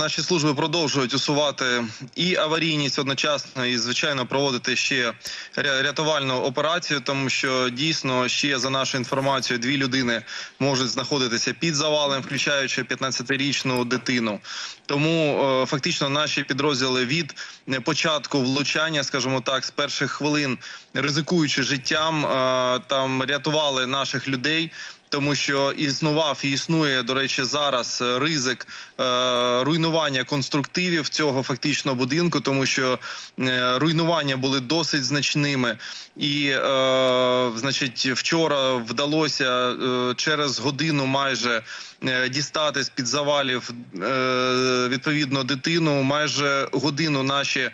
Наші служби продовжують усувати і аварійність одночасно, і звичайно проводити ще рятувальну операцію, тому що дійсно ще за нашою інформацією дві людини можуть знаходитися під завалом, включаючи 15-річну дитину. Тому е, фактично наші підрозділи від початку влучання, скажімо так, з перших хвилин, ризикуючи життям, е, там рятували наших людей. Тому що існував і існує, до речі, зараз е, ризик е, руйнування конструктивів цього фактично будинку, тому що е, руйнування були досить значними. І, е, значить, вчора вдалося е, через годину майже е, дістати з під завалів е, відповідно дитину. Майже годину наші е,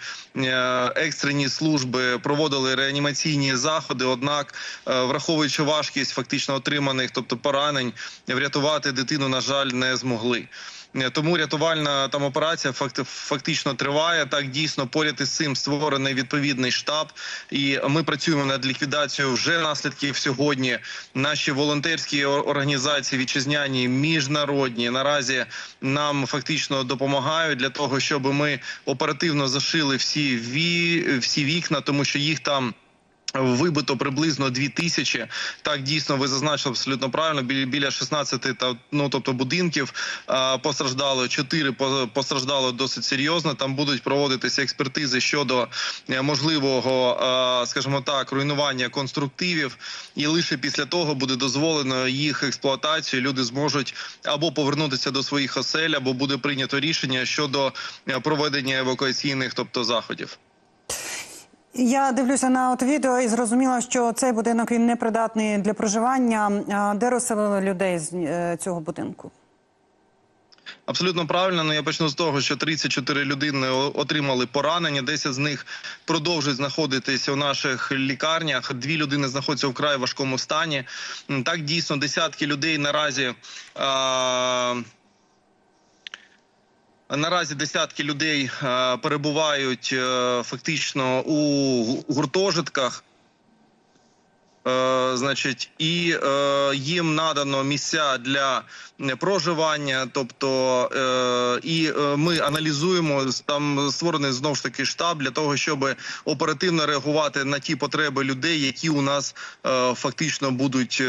екстрені служби проводили реанімаційні заходи. Однак, е, враховуючи важкість фактично отриманих, тобто поранень, врятувати дитину, на жаль, не змогли. Е, Тому рятувальна там операція факти- фактично триває. Так дійсно поряд із цим створений відповідний штаб, і ми працюємо над ліквідацією вже наслідків сьогодні. Наші волонтерські організації, вітчизняні, міжнародні наразі нам фактично допомагають для того, щоб ми оперативно зашили всі ві... всі вікна, тому що їх там. Вибито приблизно дві тисячі. Так дійсно ви зазначили абсолютно правильно. Біля біля 16 та ну тобто будинків постраждало. Чотири по- постраждало досить серйозно. Там будуть проводитися експертизи щодо е, можливого, скажімо так, руйнування конструктивів, і лише після того буде дозволено їх експлуатацію. Люди зможуть або повернутися до своїх осель, або буде прийнято рішення щодо е, проведення евакуаційних, тобто заходів. Я дивлюся на от відео і зрозуміла, що цей будинок він непридатний для проживання. Де розселили людей з е, цього будинку? Абсолютно правильно. Ну я почну з того, що 34 людини отримали поранення. 10 з них продовжують знаходитися у наших лікарнях. Дві людини знаходяться в вкрай важкому стані. Так дійсно десятки людей наразі. А... Наразі десятки людей е, перебувають е, фактично у гуртожитках. Е, значить, і їм надано місця для проживання. Тобто, і ми аналізуємо там створений знову ж таки штаб для того, щоб оперативно реагувати на ті потреби людей, які у нас фактично будуть,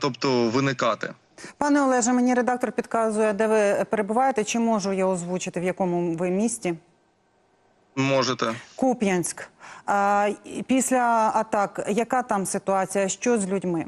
тобто виникати. Пане Олеже, мені редактор підказує, де ви перебуваєте. Чи можу я озвучити в якому ви місті? Можете. Куп'янськ. Після атак, яка там ситуація? Що з людьми?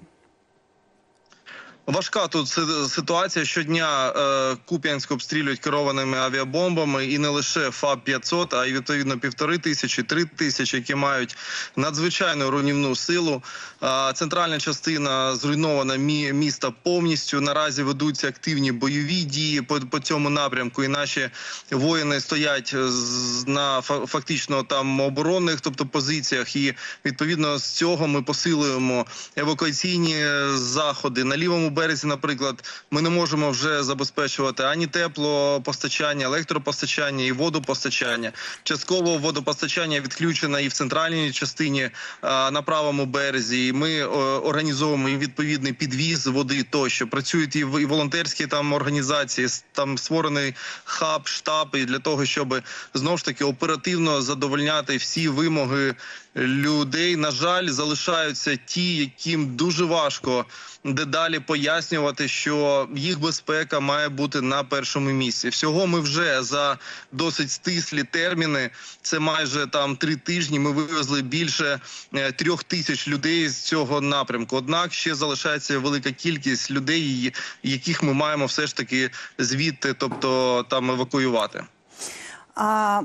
Важка тут ситуація. Щодня е, Куп'янськ обстрілюють керованими авіабомбами, і не лише ФАБ 500 а й відповідно півтори тисячі, три тисячі, які мають надзвичайну руйнівну силу. Е, центральна частина зруйнована мі- міста повністю. Наразі ведуться активні бойові дії по, по цьому напрямку. І наші воїни стоять з- на фа- фактично там оборонних, тобто позиціях. І відповідно з цього ми посилюємо евакуаційні е, заходи на лівому березі. Наприклад, ми не можемо вже забезпечувати ані теплопостачання, електропостачання і водопостачання. Частково водопостачання відключено і в центральній частині а, на правому березі. І ми о, організовуємо і відповідний підвіз води. Тощо працюють і, волонтерські там організації. Там створений хаб, штаб і для того, щоб знову ж таки оперативно задовольняти всі вимоги людей. На жаль, залишаються ті, яким дуже важко дедалі пояснювати, що їх безпека має бути на першому місці. Всього ми вже за досить стислі терміни. Це майже там три тижні. Ми вивезли більше е, трьох тисяч людей з цього напрямку. Однак ще залишається велика кількість людей, яких ми маємо все ж таки звідти, тобто там евакуювати. А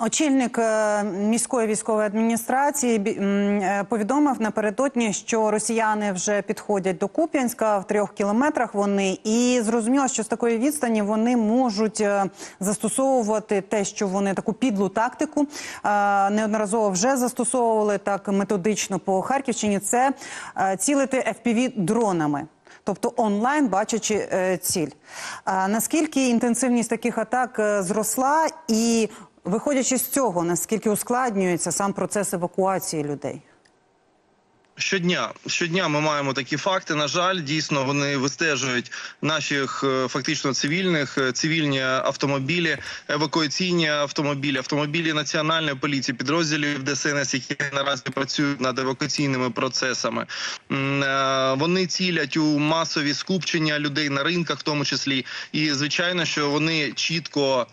очільник е, міської військової адміністрації е, повідомив напередодні, що росіяни вже підходять до Куп'янська в трьох кілометрах. Вони і зрозуміло, що з такої відстані вони можуть е, застосовувати те, що вони таку підлу тактику неодноразово вже застосовували так методично по Харківщині. Це цілити fpv дронами. Тобто онлайн бачачи ціль. А наскільки інтенсивність таких атак зросла, і виходячи з цього, наскільки ускладнюється сам процес евакуації людей? Щодня, щодня ми маємо такі факти. На жаль, дійсно вони вистежують наших е, фактично цивільних, е, цивільні автомобілі, евакуаційні автомобілі, автомобілі національної поліції, підрозділів ДСНС, які наразі працюють над евакуаційними процесами. Е, Вони цілять у масові скупчення людей на ринках, в тому числі, і звичайно, що вони чітко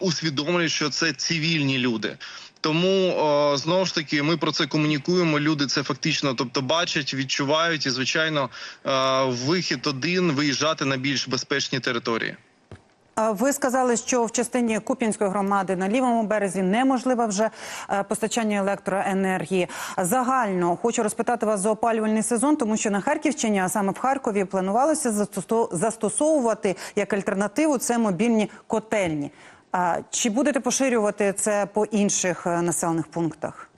усвідомлюють, що це цивільні люди. Тому о, знову ж таки ми про це комунікуємо. Люди це фактично, тобто бачать, відчувають, і звичайно, е, вихід один виїжджати на більш безпечні території. Ви сказали, що в частині Куп'янської громади на лівому березі неможливе вже е, постачання електроенергії. Загально хочу розпитати вас за опалювальний сезон, тому що на Харківщині, а саме в Харкові, планувалося застосо- застосовувати як альтернативу це мобільні котельні. Чи будете поширювати це по інших е, населених пунктах?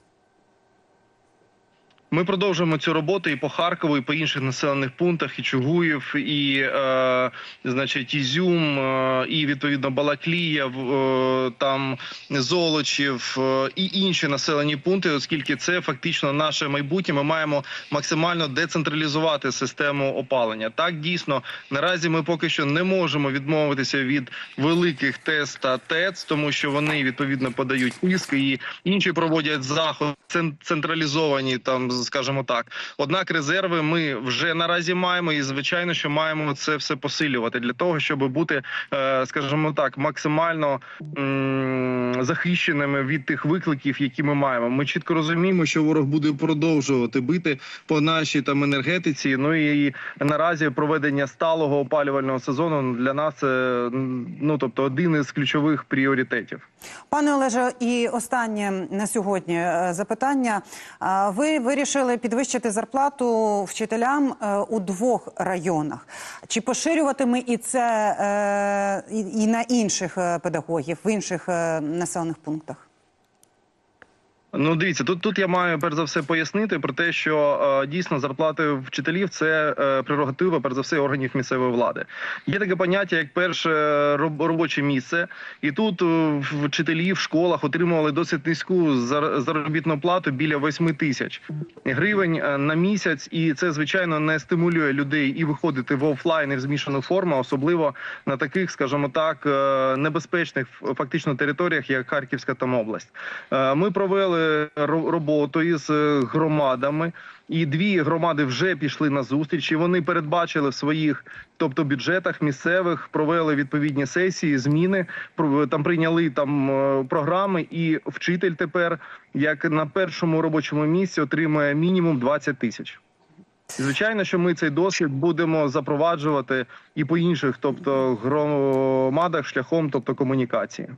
Ми продовжуємо цю роботу і по Харкову, і по інших населених пунктах, і Чугуїв, і е, значить Ізюм, е, і відповідно Балаклія, е, там Золочів е, і інші населені пункти, оскільки це фактично наше майбутнє. Ми маємо максимально децентралізувати систему опалення. Так дійсно наразі ми поки що не можемо відмовитися від великих ТЕС та ТЕЦ, тому що вони відповідно подають іски і інші проводять заходи централізовані, там скажімо так. Однак резерви ми вже наразі маємо, і звичайно, що маємо це все посилювати для того, щоб бути, е, скажімо так, максимально захищеними від тих викликів, які ми маємо. Ми чітко розуміємо, що ворог буде продовжувати бити по нашій там енергетиці. Ну і наразі проведення сталого опалювального сезону для нас це ну тобто один із ключових пріоритетів. Пане Олеже, і останнє на сьогодні е, запитання. Ви вирішили підвищити зарплату вчителям е, у двох районах. Чи поширюватиме і це е, і на інших е, педагогів в інших населених пунктах? Ну, дивіться, тут тут я маю перш за все пояснити про те, що е, дійсно зарплати вчителів це е, прерогатива, перш за все, органів місцевої влади. Є таке поняття, як перше робоче місце, і тут е, вчителі в школах отримували досить низьку зар- заробітну плату біля 8 тисяч гривень е, на місяць, і це звичайно не стимулює людей і виходити в офлайн і в змішану форму, особливо на таких, скажімо так, е, небезпечних фактично територіях, як Харківська там область. Е, Ми провели ро- роботу із е, громадами, і дві громади вже пішли на зустріч. і Вони передбачили в своїх, тобто бюджетах місцевих, провели відповідні сесії, зміни. там прийняли там е, програми, і вчитель тепер, як на першому робочому місці, отримує мінімум 20 тисяч. Звичайно, що ми цей досвід будемо запроваджувати і по інших, тобто громадах шляхом, тобто комунікації.